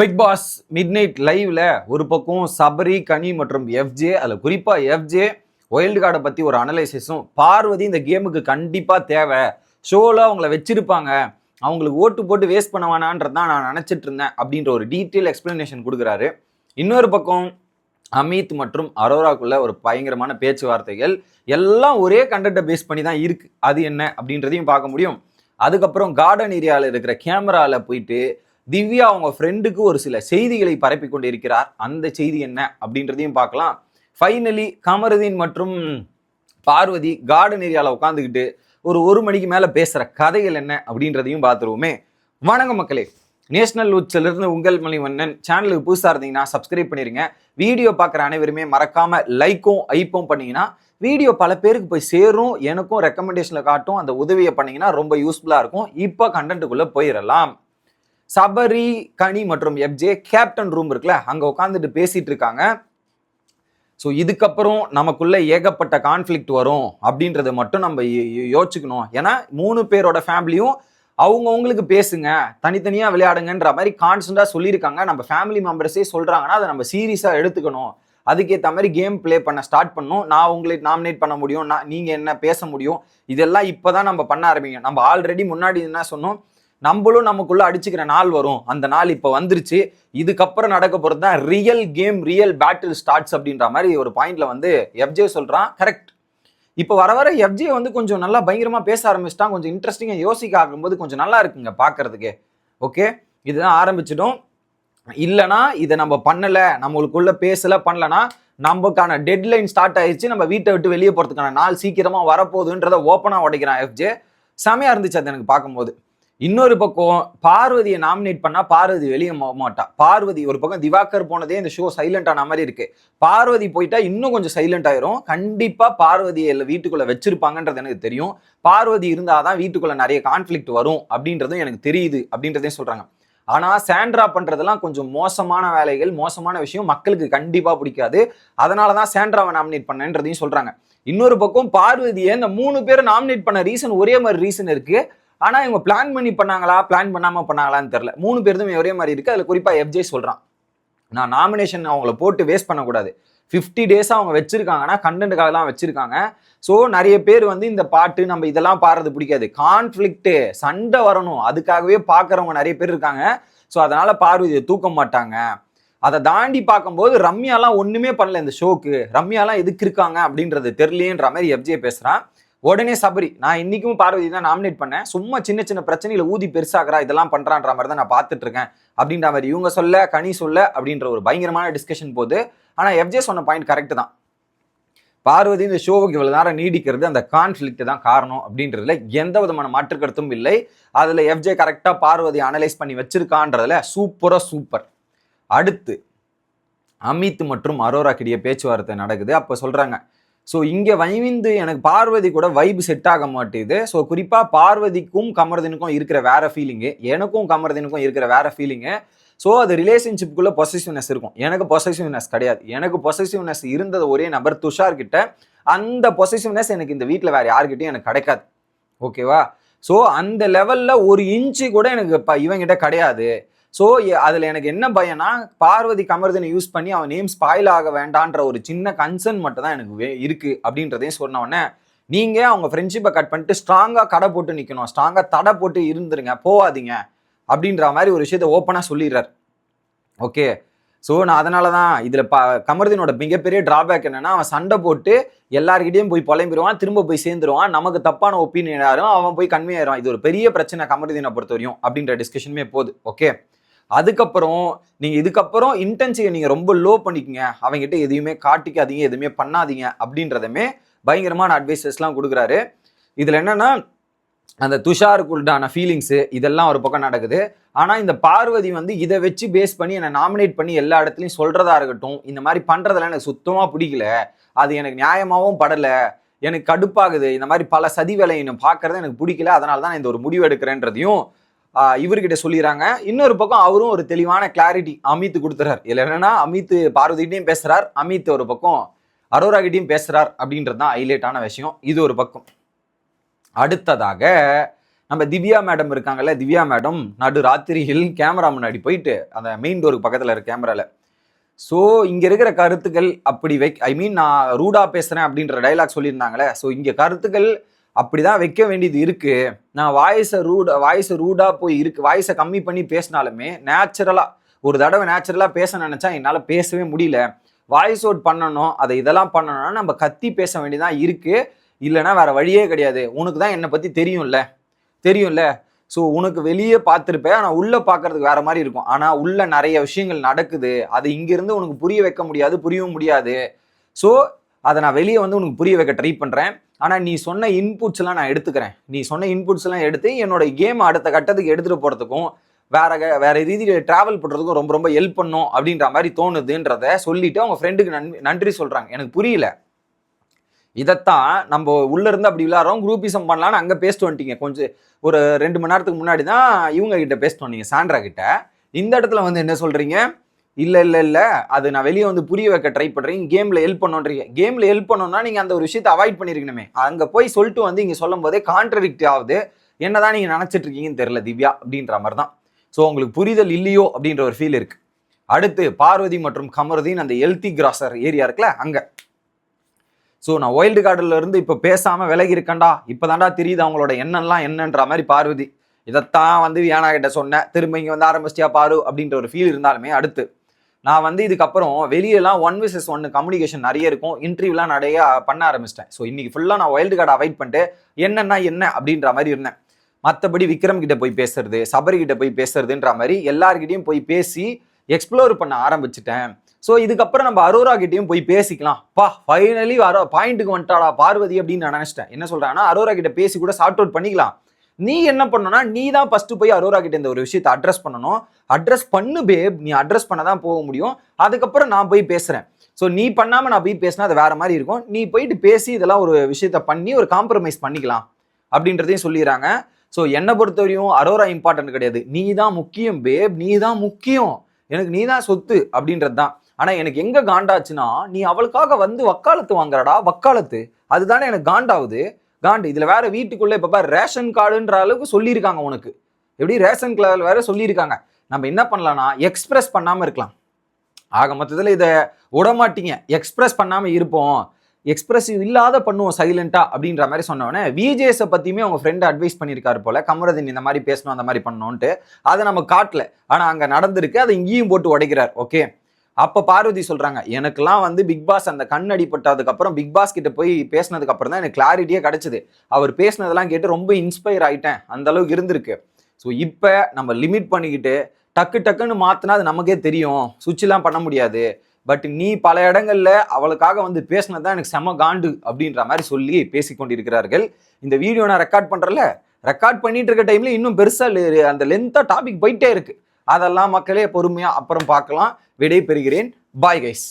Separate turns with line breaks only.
Big pass mid night லைவ்ல ஒரு பக்கம் சபரி கனி மற்றும் எஃப்ஜே அதில் குறிப்பாக எஃப்ஜே ஒயில்டு கார்டை பற்றி ஒரு அனலைசிஸும் பார்வதி இந்த கேமுக்கு கண்டிப்பாக தேவை. ஷோவில் அவங்கள வச்சிருப்பாங்க. அவங்களுக்கு ஓட்டு போட்டு வேஸ்ட் பண்ண வேணான்றது தான் நான் நினச்சிட்டு இருந்தேன் அப்படின்ற ஒரு டீட்டெயில் எக்ஸ்பிளனேஷன் கொடுக்குறாரு. இன்னொரு பக்கம் அமித் மற்றும் அரோராக்குள்ள ஒரு பயங்கரமான பேச்சுவார்த்தைகள். எல்லாம் ஒரே கண்டென்ட்டை பேஸ் பண்ணி தான் இருக்குது அது என்ன அப்படின்றதையும் பார்க்க முடியும். அதுக்கப்புறம் கார்டன் ஏரியாவில் இருக்கிற கேமராவில் போயிட்டு திவ்யா அவங்க ஃப்ரெண்டுக்கு ஒரு சில செய்திகளை பரப்பி கொண்டு இருக்கிறார் அந்த செய்தி என்ன அப்படின்றதையும் பார்க்கலாம். ஃபைனலி கமருதீன் மற்றும் பார்வதி கார்டன் ஏரியாவில் உட்காந்துக்கிட்டு ஒரு ஒரு மணிக்கு மேலே பேசுகிற கதைகள் என்ன அப்படின்றதையும் பார்த்துருவோமே. வணக்கம் மக்களே. நேஷனல் இருந்து உங்கள் மணிவண்ணன். சேனலுக்கு புதுசாக இருந்தீங்கன்னா சப்ஸ்கிரைப் பண்ணிருங்க. வீடியோ பார்க்குற அனைவருமே மறக்காமல் லைக்கும் ஐப்பும் பண்ணிங்கன்னா வீடியோ பல பேருக்கு போய் சேரும். எனக்கும் ரெக்கமெண்டேஷனில் காட்டும். அந்த உதவியை பண்ணிங்கன்னா ரொம்ப யூஸ்ஃபுல்லாக இருக்கும். இப்போ கண்டென்ட்டுக்குள்ளே போயிடலாம் சபரி கனி மற்றும் எஃப்ஜே கேப்டன் ரூம் இருக்குல்ல அங்கே உட்காந்துட்டு பேசிட்டு இருக்காங்க. ஸோ இதுக்கப்புறம் நமக்குள்ளே ஏகப்பட்ட கான்ஃப்ளிக்ட் வரும் அப்படின்றத மட்டும் நம்ம யோ- யோசிச்சுக்கணும். ஏன்னா மூணு பேரோட ஃபேமிலியும் அவங்கவுங்களுக்கு பேசுங்க தனித்தனியாக விளையாடுங்கன்ற மாதிரி கான்ஸ்டண்டாக சொல்லியிருக்காங்க. நம்ம ஃபேமிலி மெம்பர்ஸே சொல்கிறாங்கன்னா அதை நம்ம சீரியஸாக எடுத்துக்கணும். அதுக்கேற்ற மாதிரி கேம் ப்ளே பண்ண ஸ்டார்ட் பண்ணணும். நான் உங்களை நாமினேட் பண்ண முடியும். நான் நீங்கள் என்ன பேச முடியும்? இதெல்லாம் இப்போ தான் நம்ம பண்ண ஆரம்பிங்க. நம்ம ஆல்ரெடி முன்னாடி என்ன சொன்னோம்? நம்மளும் நமக்குள்ள அடிச்சுக்கிற நாள் வரும். அந்த நாள் இப்போ வந்துருச்சு. இதுக்கப்புறம் நடக்க போகிறது தான் real game real battle starts அப்படின்ற மாதிரி ஒரு பாயிண்ட்ல வந்து எஃப்ஜே சொல்கிறான் கரெக்ட் இப்போ வர வர எஃப்ஜே வந்து கொஞ்சம் நல்லா பயங்கரமாக பேச ஆரம்பிச்சிட்டான். கொஞ்சம் இன்ட்ரெஸ்டிங்காக யோசிக்க ஆகும்போது கொஞ்சம் நல்லா இருக்குங்க பார்க்கறதுக்கு ஓகே இதுதான் ஆரம்பிச்சிடும். இல்லைனா இதை நம்ம பண்ணலை நம்மளுக்குள்ள பேசலை பண்ணலனா நமக்கான டெட்லைன் ஸ்டார்ட் ஆயிடுச்சு. நம்ம வீட்டை விட்டு வெளியே போகிறதுக்கான நாள் சீக்கிரமாக வரப்போகுதுன்றத ஓப்பனாக உடைக்கிறான் எஃப்ஜே செமையாக இருந்துச்சு அது எனக்கு பார்க்கும்போது. இன்னொரு பக்கம் பார்வதியை நாமினேட் பண்ணா பார்வதி வெளியே போக மாட்டா. பார்வதி ஒரு பக்கம் திவாகர் போனதே இந்த ஷோ சைலண்ட் ஆன மாதிரி இருக்கு. பார்வதி போயிட்டா இன்னும் கொஞ்சம் சைலண்ட் ஆயிரும். கண்டிப்பா பார்வதியை இல்ல வீட்டுக்குள்ள வச்சிருப்பாங்கன்றது எனக்கு தெரியும். பார்வதி இருந்தாதான் வீட்டுக்குள்ள நிறைய கான்ஃபிளிக்ட் வரும் அப்படின்றதும் எனக்கு தெரியுது அப்படின்றதையும் சொல்றாங்க. ஆனா சாண்ட்ரா பண்றதெல்லாம் கொஞ்சம் மோசமான வேலைகள் மோசமான விஷயம் மக்களுக்கு கண்டிப்பா பிடிக்காது. அதனாலதான் சாண்ட்ராவை நாமினேட் பண்ணன்றதையும் சொல்றாங்க. இன்னொரு பக்கம் பார்வதியை இந்த மூணு பேரை நாமினேட் பண்ண ரீசன் ஒரே மாதிரி ரீசன் இருக்கு. ஆனால் இவங்க பிளான் பண்ணி பண்ணாங்களா? பிளான் பண்ணாமல் பண்ணாங்களான்னு தெரில மூணு பேருதுமே ஒரே மாதிரி இருக்குது அதில் குறிப்பா எஃப்ஜே சொல்கிறான் நான் நாமினேஷன் அவங்கள போட்டு வேஸ்ட் பண்ணக்கூடாது. ஃபிஃப்டி டேஸாக அவங்க வச்சுருக்காங்கன்னா கண்டென்ட்டுக்காக தான் வச்சுருக்காங்க. ஸோ நிறைய பேர் வந்து இந்த பாட்டு நம்ம இதெல்லாம் பாடுறது பிடிக்காது. கான்ஃப்ளிக்ட்டு சண்டை வரணும். அதுக்காகவே பார்க்குறவங்க நிறைய பேர் இருக்காங்க. ஸோ அதனால் பார்வதியை தூக்க மாட்டாங்க. அதை தாண்டி பார்க்கும்போது ரம்யாலாம் ஒன்றுமே பண்ணல இந்த ஷோக்கு ரம்யாலாம் எதுக்கு இருக்காங்க அப்படின்றது தெரியலேன்ற மாதிரி எஃப்ஜே பேசுகிறான் உடனே சபரி நான் இன்னைக்கும் பார்வதி தான் நாமினேட் பண்ணேன். சும்மா சின்ன சின்ன பிரச்சனைகளை ஊதி பெருசாகிறா இதெல்லாம் பண்றான்ற மாதிரி தான் நான் பார்த்துட்டு இருக்கேன் அப்படின்ற மாதிரி இவங்க சொல்ல கனி சொல்ல அப்படின்ற ஒரு பயங்கரமான டிஸ்கஷன் போது ஆனா எஃப்ஜே சொன்ன பாயிண்ட் கரெக்ட் தான். பார்வதி இந்த ஷோவுக்கு இவ்வளவு நேரம் நீடிக்கிறது அந்த கான்ஃபிளிக்ட் தான் காரணம் அப்படின்றதுல எந்த விதமான மாற்று கருத்தும் இல்லை. அதுல எஃப்ஜே கரெக்டா பார்வதி அனலைஸ் பண்ணி வச்சிருக்கான்றதுல சூப்பரா சூப்பர் அடுத்து அமித் மற்றும் அரோரா கிட்ட பேச்சுவார்த்தை நடக்குது. அப்போ சொல்றாங்க ஸோ இங்கே வைவிந்து எனக்கு பார்வதி கூட வைப் செட் ஆக மாட்டேது. ஸோ குறிப்பாக பார்வதிக்கும் கமர்தினுக்கும் இருக்கிற வேற ஃபீலிங்கு எனக்கும் கமர்தினுக்கும் இருக்கிற வேற ஃபீலிங்கு ஸோ அது ரிலேஷன்ஷிப்புக்குள்ள பொசசிவ்னஸ் இருக்கும். எனக்கு பொசசிவ்னஸ் கிடையாது. எனக்கு பொசசிவ்னஸ் இருந்தது ஒரே நபர் துஷார் கிட்ட. அந்த பொசசிவ்னஸ் எனக்கு இந்த வீட்டில் வேற யார்கிட்டையும் எனக்கு கிடைக்காது. ஓகேவா ஸோ அந்த லெவலில் ஒரு இன்ச்சு கூட எனக்கு இப்போ இவங்கிட்ட கிடையாது. ஸோ அதில் எனக்கு என்ன பயம்னா பார்வதி கமர்தனை யூஸ் பண்ணி அவன் நேம் ஸ்பாயில் ஆக வேண்டான்ற ஒரு சின்ன கன்சர்ன் மட்டும் தான் எனக்கு வே- அப்படின்றதையும் சொன்ன உடனே நீங்கள் அவங்க ஃப்ரெண்ட்ஷிப்பை கட் பண்ணிட்டு ஸ்ட்ராங்காக கடை போட்டு நிற்கணும் ஸ்ட்ராங்காக தடை போட்டு இருந்துருங்க போகாதீங்க அப்படின்ற மாதிரி ஒரு விஷயத்த ஓப்பனாக சொல்லிடுறார். ஓகே ஸோ நான் அதனால தான் இதில் ப கமர்தீனோட மிகப்பெரிய ட்ராபேக் என்னென்னா அவன் சண்டை போட்டு எல்லாருக்கிட்டையும் போய் புலம்பிடுவான் திரும்ப போய் சேர்ந்துருவான். நமக்கு தப்பான ஒப்பீனியன் யாரும் அவன் போய் கன்வே ஆயிரும் இது ஒரு பெரிய பிரச்சனை கமர்தீனை பொறுத்த வரையும் அப்படின்ற டிஸ்கஷனுமே போகுது. ஓகே அதுக்கப்புறம் நீங்கள் இதுக்கப்புறம் இன்டென்சியை நீங்கள் ரொம்ப லோ பண்ணிக்கங்க. அவங்ககிட்ட எதையுமே காட்டிக்காதீங்க எதுவுமே பண்ணாதீங்க அப்படின்றதுமே பயங்கரமான அட்வைசஸ்லாம் கொடுக்குறாரு. இதில் என்னென்னா அந்த துஷாருக்குள்ளான ஃபீலிங்ஸு இதெல்லாம் ஒரு பக்கம் நடக்குது. ஆனால் இந்த பார்வதி வந்து இதை வச்சு பேஸ் பண்ணி என்னை நாமினேட் பண்ணி எல்லா இடத்துலையும் சொல்கிறதா இருக்கட்டும் இந்த மாதிரி பண்ணுறதெல்லாம் எனக்கு சுத்தமாக பிடிக்கல. அது எனக்கு நியாயமாகவும் படல. எனக்கு கடுப்பாகுது. இந்த மாதிரி பல சதி வேலையை நான் எனக்கு பிடிக்கல. அதனால தான் நான் இந்த ஒரு முடிவு எடுக்கிறேன்றதையும் இவர்கிட்ட சொல்லிடுறாங்க. இன்னொரு பக்கம் அவரும் ஒரு தெளிவான கிளாரிட்டி அமித் கொடுத்துறாரு. இல்லை என்னன்னா அமித் பார்வதிகிட்டையும் பேசுறார் அமித் ஒரு பக்கம் அரோராகிட்டையும் பேசுறார் அப்படின்றது தான் ஹைலைட்டான விஷயம். இது ஒரு பக்கம். அடுத்ததாக நம்ம திவ்யா மேடம் இருக்காங்கல்ல திவ்யா மேடம் நடு ராத்திரியில் கேமரா முன்னாடி போயிட்டு அந்த மெயின் டோருக்கு பக்கத்தில் இருக்க கேமராவில் ஸோ இங்கே இருக்கிற கருத்துக்கள் அப்படி வை ஐ மீன் நான் ரூடா பேசுகிறேன் அப்படின்ற டைலாக் சொல்லியிருந்தாங்களே. ஸோ இங்கே கருத்துக்கள் அப்படிதான் வைக்க வேண்டியது இருக்கு. நான் வாய்ஸை ரூட வாய்ஸை ரூடா போய் இருக்கு வாய்ஸை கம்மி பண்ணி பேசினாலுமே நேச்சுரலா ஒரு தடவை நேச்சுரலா பேச நினைச்சா என்னால் பேசவே முடியல. வாய்ஸ் அவுட் பண்ணணும் அதை இதெல்லாம் பண்ணணும்னா நம்ம கத்தி பேச வேண்டியதான் இருக்கு. இல்லைன்னா வேற வழியே கிடையாது. உனக்கு தான் என்னை பத்தி தெரியும்ல? தெரியும்ல? ஸோ உனக்கு வெளியே பார்த்துருப்பேன் ஆனால் உள்ளே பார்க்கறதுக்கு வேற மாதிரி இருக்கும். ஆனால் உள்ள நிறைய விஷயங்கள் நடக்குது. அது இங்கேருந்து உனக்கு புரிய வைக்க முடியாது புரியவும் முடியாது. ஸோ அதை நான் வெளியே வந்து உனக்கு புரிய வைக்க ட்ரை பண்ணுறேன் ஆனால் நீ சொன்ன இன்புட்ஸ்லாம் நான் எடுத்துக்கிறேன். நீ சொன்ன இன்புட்ஸ்லாம் எடுத்து என்னோட கேம் அடுத்த கட்டத்துக்கு எடுத்துகிட்டு போகிறதுக்கும் வேற க- வேற ரீதியில் ட்ராவல் பண்ணுறதுக்கும் ரொம்ப ரொம்ப ஹெல்ப் பண்ணும் அப்படின்ற மாதிரி தோணுதுன்றத சொல்லிட்டு அவங்க ஃப்ரெண்டுக்கு நன்றி நன்றி சொல்கிறாங்க எனக்கு புரியல. இதைத்தான் நம்ம உள்ள இருந்து அப்படி விளாட்றோம் குரூப்பிசம் பண்ணலான்னு அங்கே பேசிட்டு வந்துட்டீங்க கொஞ்சம் ஒரு ரெண்டு மணி நேரத்துக்கு முன்னாடி தான் இவங்க கிட்ட பேசிட்டு வந்தீங்க சாண்ட்ரா கிட்ட. இந்த இடத்துல வந்து என்ன சொல்கிறீங்க இல்லை இல்லை இல்லை. அது நான் வெளியே வந்து புரிய வைக்க ட்ரை பண்ணுறேன் கேமில் ஹெல்ப் பண்ணுன்றீங்க. கேமில் ஹெல்ப் பண்ணணும்னா நீங்கள் அந்த ஒரு விஷயத்தை அவாய்ட் பண்ணியிருக்கணுமே அங்கே போய் சொல்லிட்டு வந்து இங்கே சொல்லும் போதே கான்ட்ரடிக்ட் ஆகுது. என்னதான் நீங்கள் நினைச்சிட்டு இருக்கீங்கன்னு தெரில திவ்யா அப்படின்ற மாதிரி தான் ஸோ உங்களுக்கு புரிதல் இல்லையோ அப்படின்ற ஒரு ஃபீல் இருக்குது அடுத்து பார்வதி மற்றும் கமருதீன் அந்த எல்தி கிராசர் ஏரியா இருக்குல்ல அங்கே. ஸோ நான் ஒயில்டு கார்டுலேருந்து இப்போ பேசாமல் விலகி இருக்கேன்டா. இப்போதான்டா தெரியுது அவங்களோட எண்ணம்லாம் என்னன்ற மாதிரி பார்வதி. இதைத்தான் வந்து வியானா கிட்ட சொன்னேன். திரும்ப இங்கே வந்து ஆரம்பிச்சியா பாரு அப்படின்ற ஒரு ஃபீல் இருந்தாலுமே அடுத்து. நான் வந்து இதுக்கப்புறம் வெளியெல்லாம் ஒன் விசஸ் ஒன்று கம்யூனிகேஷன் நிறைய இருக்கும். இன்டர்வியூலாம் நிறைய பண்ண ஆரம்பிச்சிட்டேன். ஸோ இன்னைக்கு ஃபுல்லாக நான் ஒயல்டு கார்டு அவாய்ட் பண்ணிட்டு என்னன்னா என்ன அப்படின்ற மாதிரி இருந்தேன். மற்றபடி விக்ரம் கிட்ட போய் பேசுறது சபரி கிட்ட போய் பேசுறதுன்ற மாதிரி எல்லார்கிட்டையும் போய் பேசி எக்ஸ்ப்ளோர் பண்ண ஆரம்பிச்சிட்டேன். ஸோ இதுக்கப்புறம் நம்ம அரோரா கிட்டையும் போய் பேசிக்கலாம். பா ஃபைனலி அரோ பாயிண்ட்டுக்கு வந்துட்டாடா பார்வதி அப்படின்னு நான் நினச்சிட்டேன். என்ன சொல்கிறேன்னா அரோரா கிட்ட பேசி கூட சார்ட் அவுட் பண்ணிக்கலாம். நீ என்ன பண்ணணும்னா நீ தான் ஃபஸ்ட்டு போய் அரோரா கிட்ட இந்த ஒரு விஷயத்தை அட்ரஸ் பண்ணணும். அட்ரஸ் பண்ணு பேப் நீ அட்ரஸ் பண்ண தான் போக முடியும். அதுக்கப்புறம் நான் போய் பேசுகிறேன் ஸோ நீ பண்ணாமல் நான் போய் பேசினா அது வேற மாதிரி இருக்கும். நீ போயிட்டு பேசி இதெல்லாம் ஒரு விஷயத்த பண்ணி ஒரு காம்ப்ரமைஸ் பண்ணிக்கலாம். அப்படின்றதையும் சொல்லிடுறாங்க. ஸோ என்னை பொறுத்தவரையும் அரோரா இம்பார்ட்டன்ட் கிடையாது. நீ தான் முக்கியம் பேப் நீ தான் முக்கியம். எனக்கு நீ தான் சொத்து அப்படின்றது தான். ஆனால் எனக்கு எங்கே காண்டாச்சுன்னா நீ அவளுக்காக வந்து வக்காலத்து வாங்குறடா. வக்காலத்து. அதுதானே எனக்கு காண்டாவுது காண்டு இதில் வேற வீட்டுக்குள்ளே இப்போ ரேஷன் கார்டுன்ற அளவுக்கு சொல்லியிருக்காங்க உனக்கு. எப்படி? ரேஷன் கார்டு வேற சொல்லியிருக்காங்க. நம்ம என்ன பண்ணலாம்னா எக்ஸ்பிரஸ் பண்ணாமல் இருக்கலாம். ஆக மொத்தத்தில் இதை விடமாட்டீங்க எக்ஸ்பிரஸ் பண்ணாமல் இருப்போம். எக்ஸ்பிரசிவ் இல்லாத பண்ணுவோம் சைலண்டா அப்படின்ற மாதிரி சொன்னோடனே விஜேஸை பற்றியுமே அவங்க ஃப்ரெண்டு அட்வைஸ் பண்ணியிருக்காரு போல. கமரதன் இந்த மாதிரி பேசணும் அந்த மாதிரி பண்ணணும்ட்டு அதை நம்ம காட்டல. ஆனால் அங்கே நடந்திருக்கு. அதை இங்கேயும் போட்டு உடைக்கிறார். ஓகே அப்போ பார்வதி சொல்கிறாங்க எனக்கெல்லாம் வந்து பிக் பாஸ் அந்த கண் அடிப்பட்டதுக்கப்புறம் பிக் பாஸ் கிட்ட போய் பேசினதுக்கு அப்புறம் தான் எனக்கு கிளாரிட்டியே கிடச்சிது. அவர் பேசினதெல்லாம் கேட்டு ரொம்ப இன்ஸ்பயர் ஆயிட்டேன். அந்த அளவுக்கு இருந்திருக்கு. ஸோ இப்போ நம்ம லிமிட் பண்ணிக்கிட்டு டக்கு டக்குன்னு மாற்றினா அது நமக்கே தெரியும். சுவிட்ச்லாம் பண்ண முடியாது. பட் நீ பல இடங்கள்ல அவளுக்காக வந்து பேசினது தான் எனக்கு செம காண்டு அப்படின்ற மாதிரி சொல்லி பேசி கொண்டிருக்கிறார்கள். இந்த வீடியோ நான் ரெக்கார்ட் பண்ணுறல ரெக்கார்ட் பண்ணிட்டு இருக்க டைம்ல இன்னும் பெருசாக அந்த லென்த்தாக டாபிக் போயிட்டே இருக்கு. அதெல்லாம் மக்களே பொறுமையாக அப்புறம் பார்க்கலாம். விடை பெறுகிறேன் பாய் கைஸ்